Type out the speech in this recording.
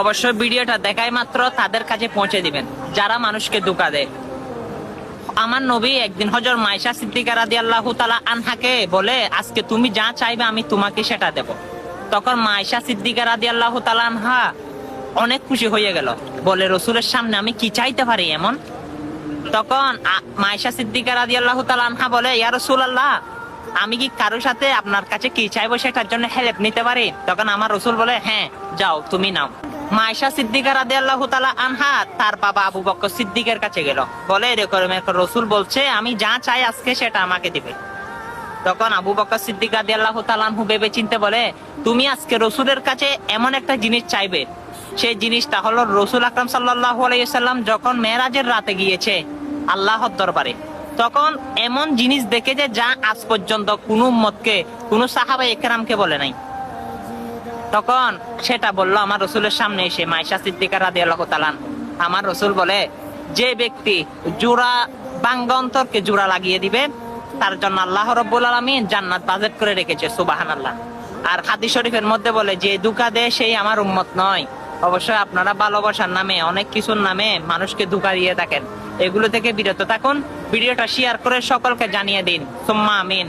অবশ্যই ভিডিওটা দেখাই মাত্র তাদের কাছে পৌঁছে দিবেন, যারা মানুষকে ধোকা দেয়। আমার নবী একদিন হজর মাইশা সিদ্দিকা রাদি আল্লাহ তালা আনহাকে বলে, আজকে তুমি যা চাইবে আমি তোমাকে সেটা দেব। তখন মাইশা সিদ্দিকা রাদি আল্লাহ তালা আনহা অনেক খুশি হয়ে গেল, বলে, রসুলের সামনে আমি কি চাইতে পারি এমন? তখন মাইশা সিদ্দিকা রাদি আল্লাহ তালা আনহা বলে, ইয়া রসুল আল্লাহ আমি কি কারোর সাথে আপনার কাছে কি চাইব সেটার জন্য হেল্প নিতে পারি? তখন আমার রসুল বলে হ্যাঁ যাও, তুমি নাও। মাইশা সিদ্দিকা রাদি আল্লাহ তালা আনহা, তার বাবা আবু বক্কর সিদ্দিকের কাছে গেল। বলে এরকম একটা রসুল বলছে, আমি যা চাই আজকে সেটা আমাকে দিবে। তখন আবু বক্কর সিদ্দিক রাদি আল্লাহ তালানহু ভেবে চিনতে বলে, তুমি আজকে রসুলের কাছে এমন একটা জিনিস চাইবে। সেই জিনিসটা হলো রসুল আকরাম সাল্লাহ আলাইসাল্লাম যখন মেয়েরাজের রাতে গিয়েছে আল্লাহর দরবারে, তখন এমন জিনিস দেখে যে যা আজ পর্যন্ত কোনো মতকে কোনো সাহাবা একরামকে বলে নাই। তখন সেটা বলল, আমার রসুলের সামনে এসে মাইশা সিদ্দিকা রাদি আল্লাহ আমার রসুল বলে, যে ব্যক্তি জোড়া বাঙ্গা অন্তরকে জোড়া লাগিয়ে দিবে, তার জন্য আল্লাহ রব্বুল আলমিন জান্নাত বাজেট করে রেখেছে সুবাহান আল্লাহ আর হাদি শরীফের মধ্যে বলে, যে দুকা দেয় সেই আমার উম্মত নয়। অবশ্যই আপনারা ভালোবাসার নামে, অনেক কিছুর নামে মানুষকে ধোকা দিয়ে থাকেন। এগুলো থেকে বিরত থাকুন। ভিডিওটা শেয়ার করে সকলকে জানিয়ে দিন। সুম্মা আমিন।